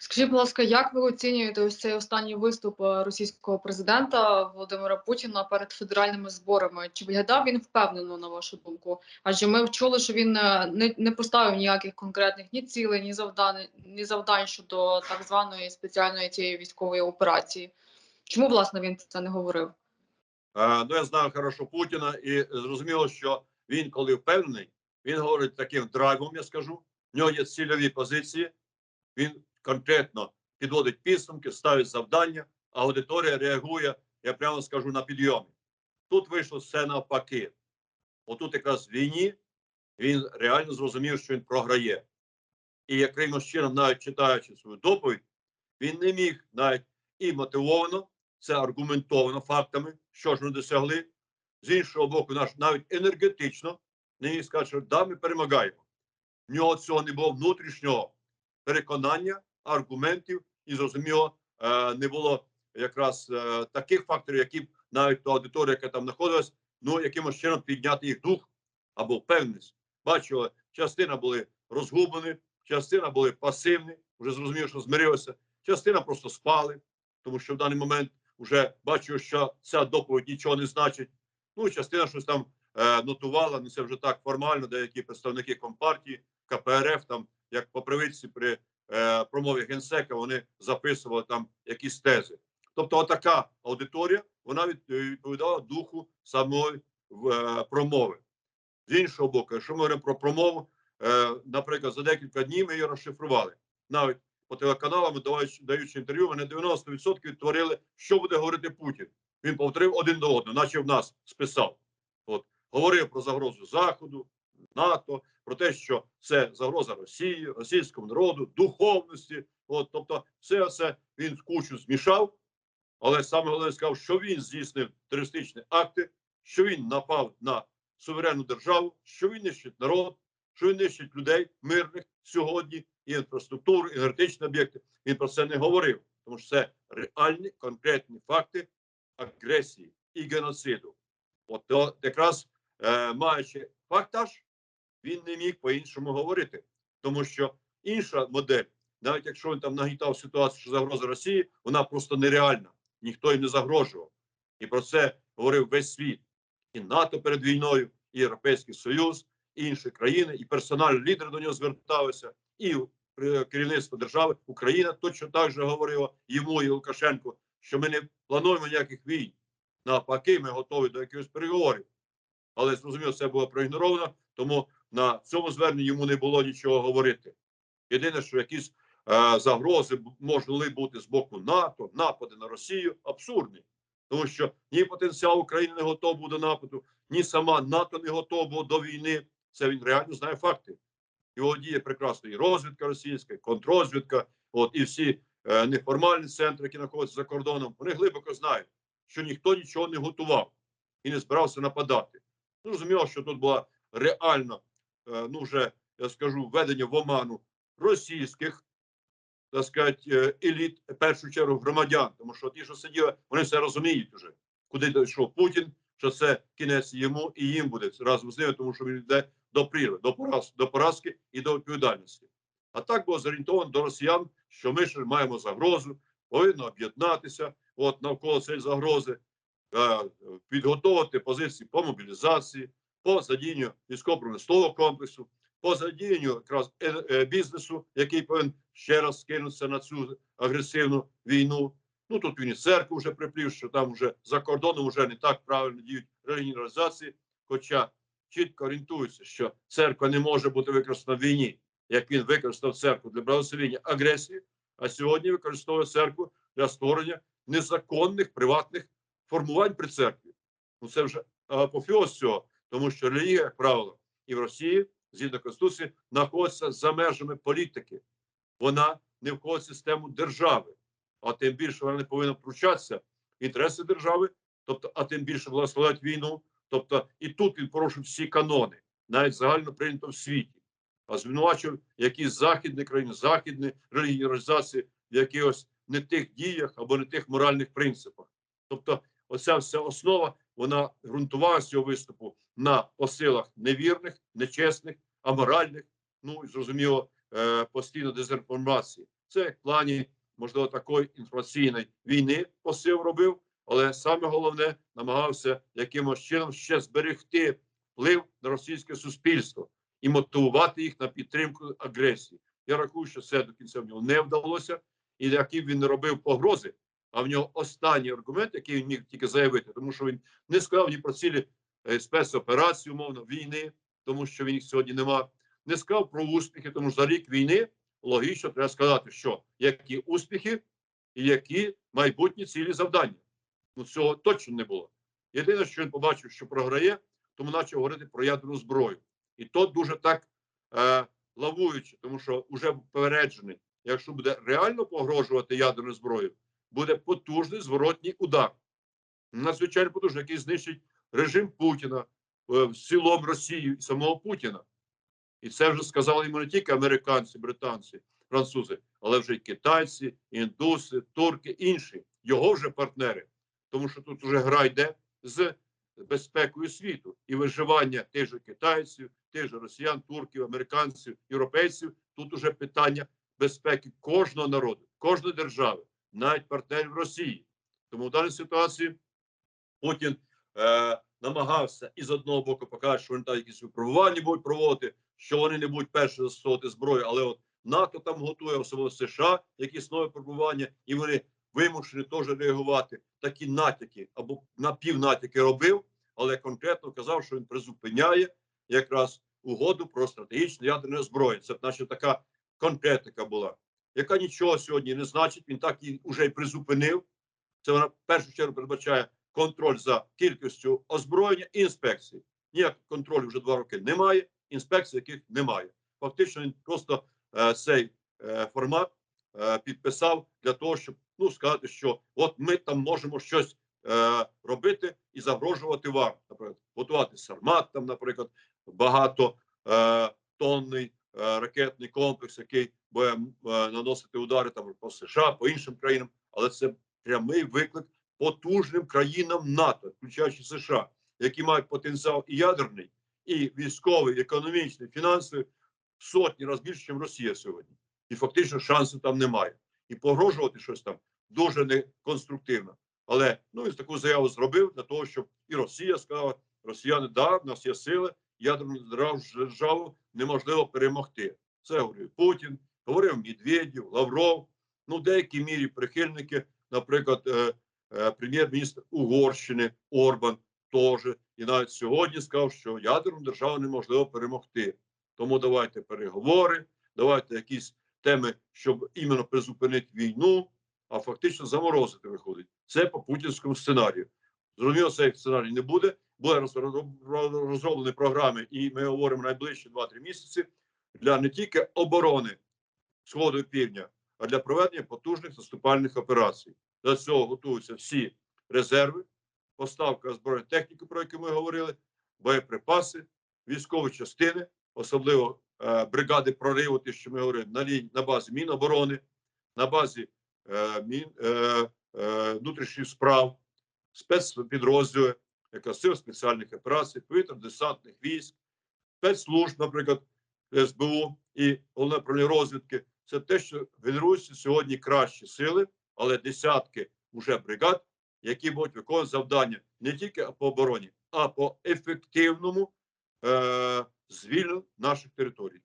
Скажіть, будь ласка, як ви оцінюєте ось цей останній виступ е, російського президента Володимира Путіна перед федеральними зборами? Чи виглядав він впевнено на вашу думку? Адже ми чули, що він е, не, не поставив ніяких конкретних ні цілей, ні завдань, ні завдань щодо так званої спеціальної цієї військової операції. Чому власне він це не говорив? Е, Ну, я знаю хорошо Путіна, і зрозуміло, що він, коли впевнений, він говорить таким драйвом, я скажу. В нього є цільові позиції, він конкретно підводить підсумки, ставить завдання, а аудиторія реагує, я прямо скажу, на підйомі. Тут вийшло все навпаки. Отут якраз в війні він реально зрозумів, що він програє. І якимось чином, навіть читаючи свою доповідь, він не міг навіть і мотивовано, це аргументовано фактами, що ж ми досягли. З іншого боку, наш навіть енергетично не міг сказати, що да, ми перемагаємо. В нього цього не було внутрішнього переконання, аргументів, і зрозуміло, е, не було якраз е, таких факторів, які б навіть та аудиторія, яка там знаходилась, ну якимось чином підняти їх дух або впевненість. Бачили, частина були розгублені, частина були пасивні, вже зрозуміло, що змирилися, частина просто спали, тому що в даний момент вже бачу, що ця доповідь нічого не значить. Ну, частина щось там е, нотувала, ну це вже так формально, деякі представники компартії, КПРФ, там, як по привичці при е, промові генсека, вони записували там якісь тези. Тобто, отака аудиторія, вона від- відповідала духу самої е, промови. З іншого боку, якщо ми говоримо про промову, е, наприклад, за декілька днів ми її розшифрували. Навіть по телеканалам, даючи, даючи інтерв'ю, вони 90% відтворили, що буде говорити Путін. Він повторив один до одного, наче в нас списав. От говорив про загрозу Заходу, НАТО, про те, що це загроза Росії, російському народу, духовності. От, тобто, все це він кучу змішав, але саме головне сказав, що він здійснив терористичні акти, що він напав на суверенну державу, що він нищить народ, що він нищить людей мирних сьогодні, і інфраструктуру, і енергетичні об'єкти. Він про це не говорив, тому що це реальні конкретні факти агресії і геноциду. От якраз е, маючи фактаж, він не міг по-іншому говорити, тому що інша модель, навіть якщо він там нагнітав ситуацію, що загроза Росії, вона просто нереальна. Ніхто їм не загрожував. І про це говорив весь світ. І НАТО перед війною, і Європейський Союз, і інші країни, і персональні лідери до нього зверталися, і е, керівництво держави Україна точно так же говорило йому і Лукашенку, що ми не плануємо ніяких війн. Навпаки, ми готові до якихось переговорів. Але зрозуміло, це було проігноровано, тому на цьому зверненні йому не було нічого говорити. Єдине, що якісь е, загрози могли бути з боку НАТО, напади на Росію абсурдні, тому що ні потенціал України не готов був до нападу, ні сама НАТО не готова до війни. Це він реально знає факти. Його діє прекрасно і розвідка російська, і контррозвідка, от і всі е, неформальні центри, які знаходяться за кордоном, вони глибоко знають, що ніхто нічого не готував і не збирався нападати. Зрозуміло, що тут була реально, е, ну вже я скажу, введення в оману російських, так сказати, е, еліт, в першу чергу громадян, тому що ті, що сиділи, вони все розуміють вже, куди дійшов Путін, що це кінець йому і їм буде разом з ними, тому що він йде до прірви, до пораз, до поразки і до відповідальності. А так було зорієнтовано до росіян, що ми ще маємо загрозу, повинно об'єднатися от навколо цієї загрози, е, підготовити позиції по мобілізації, по задіянню військово-промислового комплексу, по задіянню якраз е, е, бізнесу, який повинен ще раз скинутися на цю агресивну війну. Ну тут він і церкву вже приплів, що там вже за кордоном вже не так правильно діють релігійні хоча чітко орієнтуються, що церква не може бути використана в війні, як він використав церкву для благословення агресії, а сьогодні використовує церкву для створення незаконних приватних формувань при церкві. Ну це вже апофеоз цього, тому що релігія, як правило, і в Росії, згідно Конституції, знаходиться за межами політики. Вона не входить в систему держави, а тим більше вона не повинна втручатися в інтереси держави, тобто, а тим більше благословляти війну. Тобто, і тут він порушив всі канони, навіть загально прийнято в світі. А звинувачив якісь західні країни, західні релігійні організації в якихось не тих діях або не тих моральних принципах. Тобто, оця вся основа вона ґрунтувалася цього виступу на посилах невірних, нечесних, аморальних, ну і зрозуміло, е, постійно дезінформації. Це в плані, можливо, такої інформаційної війни посил робив, але саме головне намагався якимось чином ще зберегти вплив на російське суспільство і мотивувати їх на підтримку агресії. Я рахую, що це до кінця в нього не вдалося, і які б він не робив погрози. А в нього останній аргумент, який він міг тільки заявити, тому що він не сказав ні про цілі е, спецоперації, умовно, війни, тому що він їх сьогодні нема. Не сказав про успіхи, тому що за рік війни логічно треба сказати, що які успіхи і які майбутні цілі завдання. Ну цього точно не було. Єдине, що він побачив, що програє, тому почав говорити про ядерну зброю. І то дуже так е, лавуючи, тому що вже попереджений, якщо буде реально погрожувати ядерною зброєю, буде потужний зворотній удар. Надзвичайно потужний, який знищить режим Путіна, е, в цілому Росію і самого Путіна. І це вже сказали йому не тільки американці, британці, французи, але вже й китайці, індуси, турки, інші його вже партнери. Тому що тут вже гра йде з безпекою світу і виживання тих же китайців, тих же росіян, турків, американців, європейців. Тут уже питання безпеки кожного народу, кожної держави, навіть партнерів Росії. Тому в даній ситуації Путін е, намагався з одного боку показати, що вони там якісь випробування будуть проводити, що вони не будуть перші застосовувати зброю, але от НАТО там готує, особливо США, якісь нові випробування, і вони вимушені теж реагувати. Такі натяки або напівнатяки робив, але конкретно казав, що він призупиняє якраз угоду про стратегічне ядерне зброю. Це наче така конкретика була, яка нічого сьогодні не значить. Він так і вже й призупинив. Це вона в першу чергу передбачає контроль за кількістю озброєння і інспекції. Ніякого контролю вже два роки немає, інспекцій яких немає. Фактично, він просто е, цей е, формат е, підписав для того, щоб ну сказати, що от ми там можемо щось е, робити і загрожувати вам. Наприклад, готувати сармат, там, наприклад, багато е, тонний ракетний комплекс, який буде е, наносити удари там по США, по іншим країнам, але це прямий виклик потужним країнам НАТО, включаючи США, які мають потенціал і ядерний, і військовий, економічний, фінансовий в сотні разів більше, ніж Росія сьогодні. І фактично шансу там немає. І погрожувати щось там дуже неконструктивно. Але ну він таку заяву зробив для того, щоб і Росія сказала, росіяни, да, в нас є сили, ядерну державу неможливо перемогти. Це говорив Путін, говорив Медведєв, Лавров. Ну, в деякій мірі прихильники, наприклад, е, е, прем'єр-міністр Угорщини Орбан теж. І навіть сьогодні сказав, що ядерну державу неможливо перемогти. Тому давайте переговори, давайте якісь теми, щоб іменно призупинити війну, а фактично заморозити виходить. Це по путінському сценарію. Зрозуміло, цей сценарій не буде. Роз- розроблені програми, і ми говоримо найближчі 2-3 місяці для не тільки оборони Сходу і Півдня, а для проведення потужних наступальних операцій. Для цього готуються всі резерви, поставка збройної техніки, про яку ми говорили, боєприпаси, військові частини, особливо е, бригади прориву, ті, що ми говорили, на, лінії, на базі Міноборони, на базі е, мін, е, е, внутрішніх справ, спецпідрозділи, якраз сил спеціальних операцій, повітряно-десантних військ, спецслужб, наприклад, СБУ і головне управління розвідки. Це те, що генеруються сьогодні кращі сили, але десятки уже бригад, які будуть виконувати завдання не тільки по обороні, а по ефективному е- звільненню наших територій.